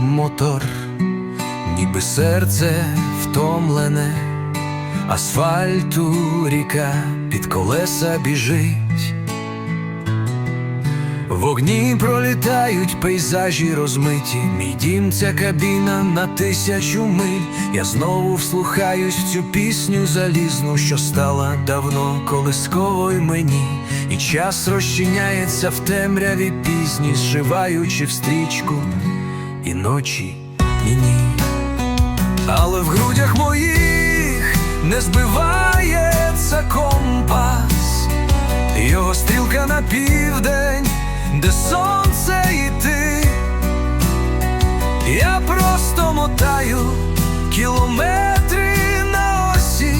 мотор, ніби серце втомлене, асфальту ріка під колеса біжить. Вогні пролітають, пейзажі розмиті. Мій дім ця кабіна на тисячу миль. Я знову вслухаюсь в цю пісню залізну, що стала давно колисковою мені, і час розчиняється в темряві пізні, зшиваючи в стрічку, і ночі ні ні. Але в грудях моїх не збивається компас, його стрілка на південь, де сонце і ти. Я просто мотаю кілометри на осі,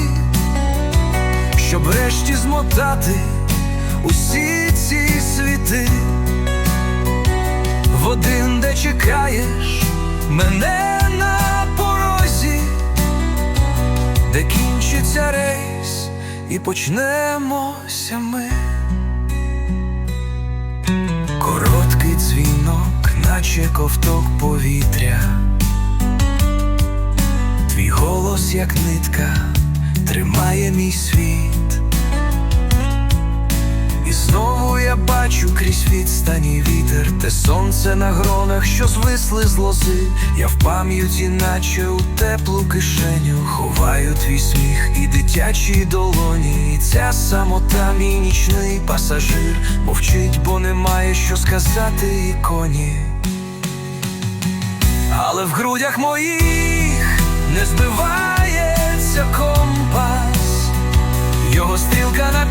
щоб врешті змотати усі ці світи. В один, де чекаєш мене на порозі, де кінчиться рейс і почнемося ми. Короткий дзвінок, наче ковток повітря. Твій голос, як нитка, тримає мій світ. І знову я бачу крізь відстані те сонце на гронах, що звисли з лози. Я в пам'яті, наче у теплу кишеню, ховаю твій сміх і дитячі долоні. І ця самота, мій нічний пасажир, мовчить, бо немає що сказати і коні. Але в грудях моїх не збивається компас, його стрілка на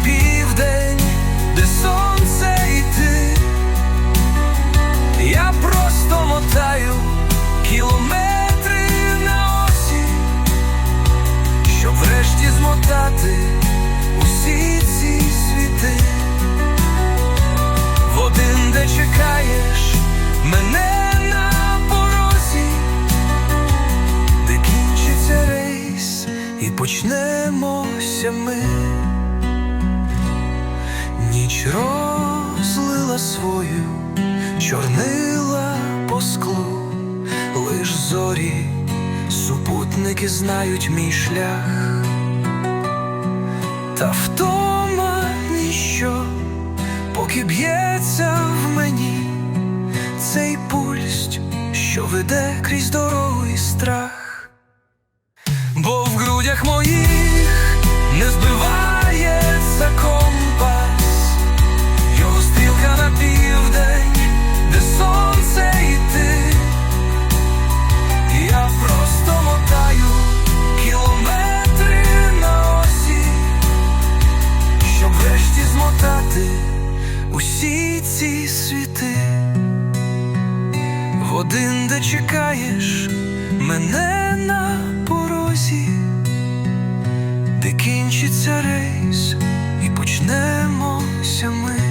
почнемося ми. Ніч розлила свою, чорнила по склу, лиш зорі, супутники знають мій шлях, та втома ніщо, поки б'ється в мені цей пульс, що веде крізь дорогу і страх, бо моїх не збивається компас, його стрілка на південь, де сонце і ти. Я просто мотаю кілометри на осі, щоб врешті змотати усі ці світи. В один, де чекаєш мене на порозі, де кінчиться рейс і почнемося ми.